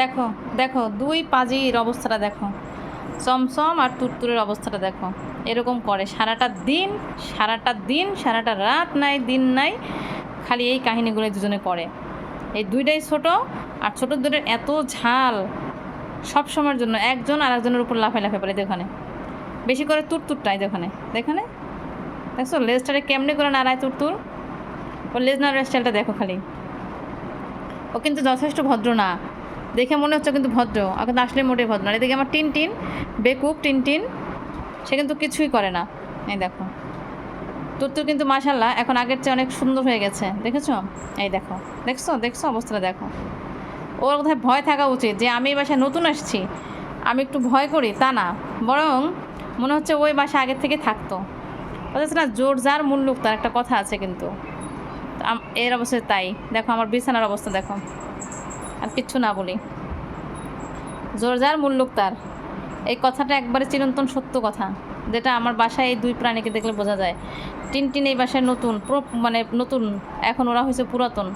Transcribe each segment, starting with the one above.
দেখো দেখো, দুই পাজির অবস্থাটা দেখো। চমচম আর তুরতুরের অবস্থাটা দেখো। এরকম করে। সারাটা দিন সারাটা দিন, সারাটা রাত নাই, দিন নাই, খালি এই কাহিনীগুলো দুজনে করে। এই দুইটাই ছোট আর ছোট দুটোর এত ঝাল সব সময়ের জন্য একজন আর একজনের উপর লাফে লাফে পড়ে দেখনে বেশি করে তুরতুরটাই দেখনে দেখনে দেখছ? লেজটারে কেমনি করে নাড়ায় তুরতুর? ও লেজ নাড়ার স্টাইলটা দেখো খালি। ও কিন্তু যথেষ্ট ভদ্র না। দেখে মনে হচ্ছে কিন্তু ভদ্র কিন্তু আসলে মোটেই ভদ্র না। এদিকে আমার টিন টিন বেকুব টিন টিন সে কিন্তু কিছুই করে না। এই দেখো। তুত্তুর কিন্তু মাশাল্লাহ এখন আগের চেয়ে অনেক সুন্দর হয়ে গেছে। দেখেছ? এই দেখো। দেখছ? দেখছ অবস্থাটা দেখো। ওর কোথায় ভয় থাকা উচিত যে আমি এই বাসায় নতুন আসছি। আমি একটু ভয় করি, তা না। বরং মনে হচ্ছে ওই বাসা আগের থেকে থাকতো। বলছে না জোর যার মুল্লুক, তার একটা কথা আছে কিন্তু। এর অবস্থা তাই। দেখো আমার বিছানার অবস্থা দেখো। আর কিচ্ছু না বলি। জোর যার মুল্লুক তার। এই কথাটা একবারে চিরন্তন সত্য কথা, যেটা আমার বাসায় এই দুই প্রাণীকে দেখলে বোঝা যায়। টিনটিন এই বাসায় নতুন মানে নতুন, এখন ওরা হয়েছে পুরাতন।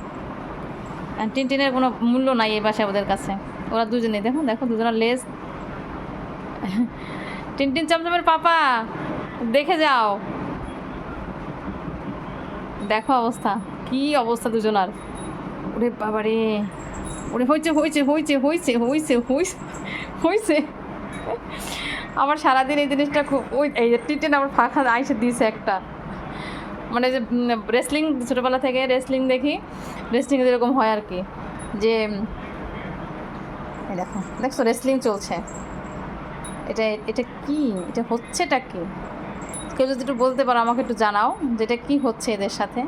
টিনটিনের কোনো মূল্য নাই এই বাসায় ওদের কাছে। ওরা দুজনেই, দেখো দেখো দুজনের লেজ। টিনটিন চমচমের পাপা, দেখে যাও। দেখো অবস্থা, কি অবস্থা দুজনার। ওরে বাবারে। ওরে হয়েছে হয়েছে হয়েছে হয়েছে হয়েছে হয়েছে আমার সারাদিন এই জিনিসটা খুব ওই এই টিটেন আমার ফাঁকা আইসে দিয়েছে একটা। মানে যে রেসলিং ছোটোবেলা থেকে রেসলিং দেখি রেসলিং যেরকম হয় আর কি যে দেখো, দেখছ রেসলিং চলছে। এটা এটা কি? এটা হচ্ছেটা কি? কেউ যদি একটু বলতে পারো, আমাকে একটু জানাও যে এটা কি হচ্ছে এদের সাথে।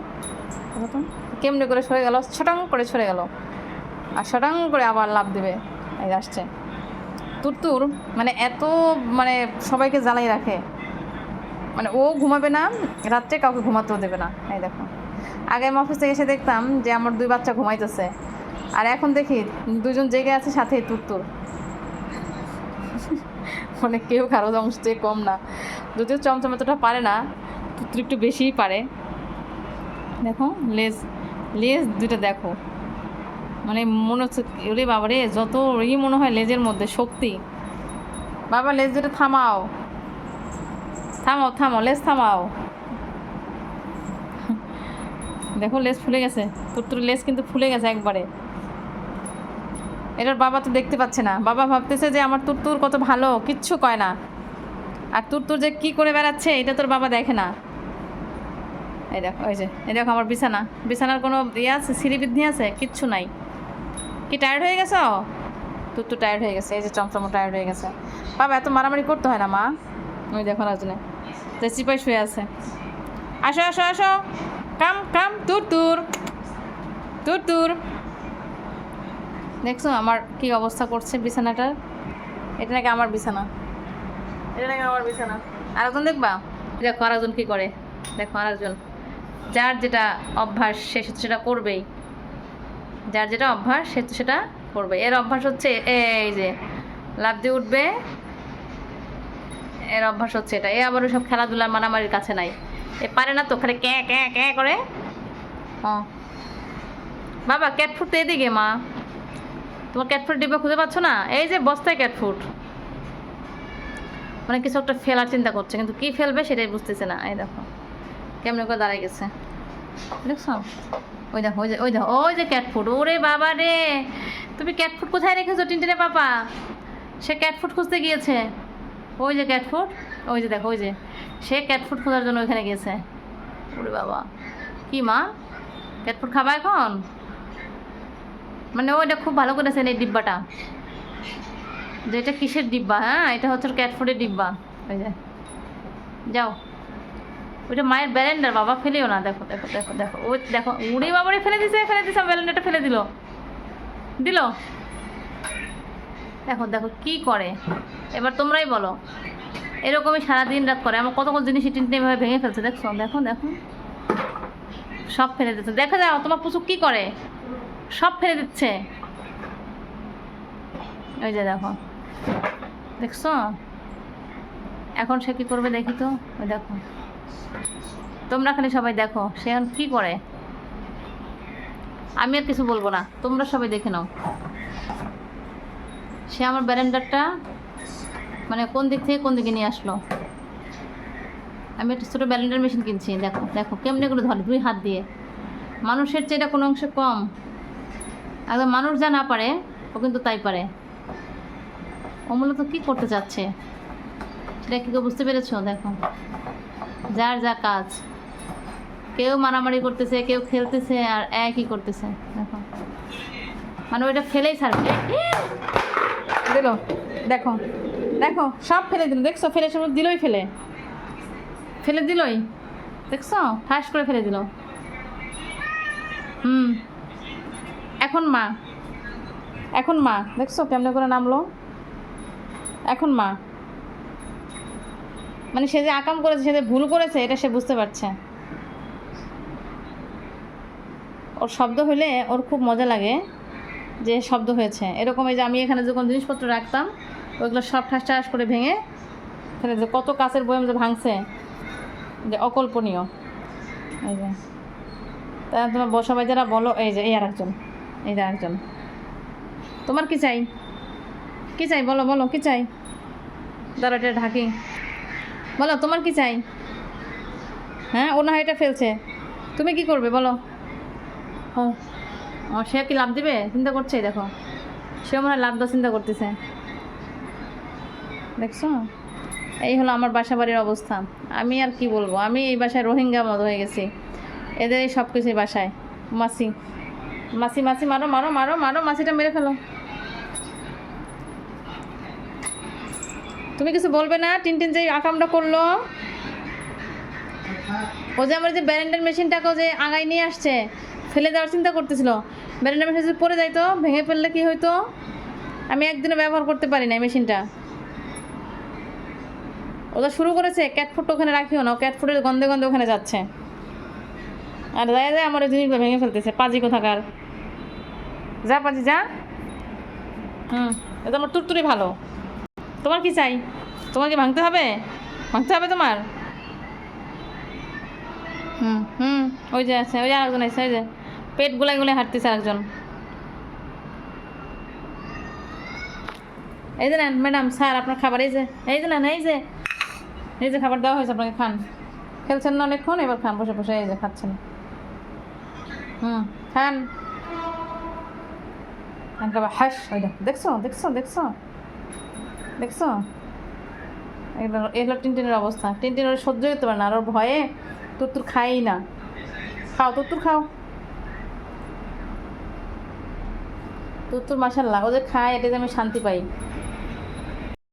কেমনে করে সরে গেল? ছটাং করে সরে গেল। আর ছটাং করে আবার লাভ দেবে। এই আসছে। তুরতুর মানে এত মানে সবাইকে জ্বালাই রাখে। মানে ও ঘুমাবে না, রাত্রে কাউকে ঘুমাতেও দেবে না। এই দেখো। আগে আমি অফিস থেকে এসে দেখতাম যে আমার দুই বাচ্চা ঘুমাইতেছে। আর এখন দেখি দুজন জেগে আছে সাথে তুরতুর। মানে কেউ কারও অংশ থেকে কম না। যদিও চমচম এতটা পারে না তুত্তু একটু বেশিই পারে। দেখো, লেজ লেজ দুটো দেখো। মানে মনে হচ্ছে, ওরে বাবা রে যত ই মনে হয় লেজের মধ্যে, শক্তি। বাবা, লেজ দুটো থামাও। থামাও থামাও, লেজ থামাও। দেখো, লেজ ফুলে গেছে। তুত্তুর লেজ কিন্তু ফুলে গেছে একবারে। এটার বাবা তো দেখতে পাচ্ছে না। বাবা ভাবতেছে যে, আমার তুরতুর কত ভালো, কিচ্ছু কয় না। আর তুরতুর যে কি করে বেড়াচ্ছে, এটা তোর বাবা দেখে না। এই দেখো ওই যে, এই দেখো আমার বিছানা। বিছানার কোনো ইয়ে আছে? সিঁড়িবৃদ্ধি আছে? কিচ্ছু নাই। কি টায়ার্ড হয়ে গেছো? তো টায়ার্ড হয়ে গেছে, এই যে চমচমো টায়ার্ড হয়ে গেছে। বাবা, এত মারামারি করতে হয় না, মা। ওই দেখো রাজনে যে চিপাই শুয়ে আছে। আসো আসো আসো। কাম কাম তুর তুর তুর তুর দেখছ আমার কি অবস্থা করছে বিছানাটার? এটা নাকি আমার বিছানা। এটা নাকি আমার বিছানা। আরেকজন দেখবা? দেখো আরেকজন কি করে। দেখো আরেকজন। যার যেটা অভ্যাস, সে সেটা করবেই। যার যেটা অভ্যাস সে তো সেটা করবে। এর অভ্যাস হচ্ছে এই যে লাভ দিয়ে উঠবে। এর অভ্যাস হচ্ছে এটা। এ আবার সব খেলাধুলার মারামারির কাছে নাই। এ পারে না তো, খালি ক্যাঁ ক্যাঁ ক্যাঁ করে। ও বাবা, ক্যাট ফুড তো এদিকে, মা। তোমার ক্যাটফুট ডিব্বা খুঁজে পাচ্ছ না? এই যে, বস্তায় ক্যাটফুট মানে কিছু একটা ফেলার চিন্তা করছে, কিন্তু কি ফেলবে সেটাই বুঝতেছে না। এই দেখো, কেমন করে দাঁড়ায় গেছে। দেখছ? ওই দেখো, ওই যে, ওই দেখো, ওই যে ক্যাটফুট ওরে বাবা রে। তুমি ক্যাটফুট কোথায় রেখেছো টিনটিনে পাপা? সে ক্যাটফুট খুঁজতে গিয়েছে। ওই যে ক্যাটফুট ওই যে দেখো, ওই যে। সে ক্যাটফুট খোঁজার জন্য ওইখানে গেছে ওরে বাবা। কি মা? ক্যাটফুট খাবা এখন? মানে ওইটা খুব ভালো করেছেন এই ডিব্বাটা। যে এটা কিসের ডিব্বা হ্যাঁ? এটা হচ্ছে ক্যাটফুডের ডিব্বা। ওই যে। যাও। ওইটা মায়ের ব্যালেন্ডার, বাবা ফেলেও না। দেখো দেখো দেখো দেখো। ওই দেখো, উড়ে বাবারে ফেলে দিছে ফেলে দিছে ব্যালেন্ডারটা ফেলে দিল। দিল? দেখো দেখো কি করে। এবার তোমরাই বলো। এরকমই সারাদিন রাত করে। আমার কত কত জিনিস টিনটিন এভাবে ভেঙে ফেলছে, দেখছ? দেখো দেখো। সব ফেলে দিচ্ছে। দেখা যাও তোমার পুচু কি করে? সব ফেলে দিচ্ছে। ওই যে দেখো। দেখছ? এখন সে কি করবে দেখি তো? ওই দেখো। তোমরা খালি সবাই দেখো, সে এখন কি করে? আমি আর কিছু বলব না, তোমরা সবাই দেখে নাও। সে আমার ব্যালেন্ডারটা মানে কোন দিক থেকে কোন দিকে নিয়ে আসলো? আমি একটা ছোটো ব্যালেন্ডার মেশিন কিনছি, দেখো দেখো, কেমনি করে ধরে দুই হাত দিয়ে। মানুষের চেয়ে এটা কোনো অংশে কম। একদম মানুষ যা না পারে, ও কিন্তু তাই পারে। ও মূলত কী করতে চাচ্ছে? সেটা কি বুঝতে পেরেছ? দেখো। যার যা কাজ। কেউ মারামারি করতেছে, কেউ খেলতেছে, আর একই করতেছে। দেখো। মানে ওইটা ফেলেই ছাড়বে। দিল। দেখো। দেখো, সব ফেলে দিল। দেখছ? ফেলে সব দিলই ফেলে। ফেলে দিলই। দেখছ? ঠাস করে ফেলে দিল। হুম। এখন মা। এখন মা। দেখছ? কেমনে করে নামলো? এখন মা। মানে সে যে আকাম করেছে, সে যে ভুল করেছে, এটা সে বুঝতে পারছে। ওর শব্দ হলে ওর খুব মজা লাগে যে শব্দ হয়েছে। এরকম এই যে আমি এখানে যখন জিনিসপত্র রাখতাম, ওইগুলো সব ঠাস ঠাস করে ভেঙে ফেলে যে কত কাছের বয়াম যে ভাঙছে, যে অকল্পনীয়। এই যে। তা তোমার ব- সবাই যারা বলো, এই যে, এই আর একজন এই যে আরেকজন। তোমার কি চাই? কি চাই? বলো বলো, কি চাই? দাঁড়া, এটা ঢাকি। বলো, তোমার কি চাই? হ্যাঁ ও না এটা ফেলছে। তুমি কি করবে, বলো। ও সে কি লাভ দিবে? চিন্তা করছে দেখো। সে মনে হয় লাভ দেওয়া চিন্তা করতেছে। দেখছ? এই হলো আমার বাসা বাড়ির অবস্থা। আমি আর কি বলব? আমি এই বাসায় রোহিঙ্গা মতো হয়ে গেছি। এদের এই সব কিছুই বাসায়। মাসি। মাসি মাসি, মারো মারো মারো মারো, মাসিটা মেরে ফেলো। তুমি কিছু বলবে না? টিন টিন যে আকামটা করল। ও যে আমার যে ব্যারেন্ডার মেশিনটাকেও যে আগায় নিয়ে আসছে, ফেলে দেওয়ার চিন্তা করতেছিল। ব্যারেন্ডার মেশিন যদি পড়ে যাইতো, ভেঙে ফেললে কি হইতো? আমি একদিনও ব্যবহার করতে পারি না মেশিনটা। ওটা শুরু করেছে ক্যাটফুট ওখানে রাখিও না ক্যাটফুটের গন্ধে গন্ধে ওখানে যাচ্ছে। আর যায় যায় আমার জিনিসগুলো ভেঙে ফেলতেছে, পাজি কোথাকার? যা পাজি, যা। হুম, এটা আমার তুরতুরি ভালো। তোমার কি চাই? তোমার কি ভাঙতে হবে? ভাঙতে হবে তোমার? হুম হুম, ওই যে আছে, ওই যে আরেকজন আছে, ওই যে পেট গুলাই গুলাই হাঁটতেছে একজন এই যে নেন, ম্যাডাম, স্যার, আপনার খাবার, এই যে এই যে নেন, এই যে এই যে খাবার দেওয়া হয়েছে, আপনাকে খান। খেলছেন না অনেকক্ষণ, এবার খান, বসে বসে, এই যে খাচ্ছেন। হুম, খান। হাস, ওই দেখো, দেখছ দেখছ দেখছ? দেখছ? এগুলো টিনটিনের অবস্থা। টিনটিন ওরা সহ্য করতে পারে না, আর ভয়ে তোর খাই না। খাও তোর তোর খাও। তোর মাসাল্লাহ ওদের খায়, এটাতে আমি শান্তি পাই।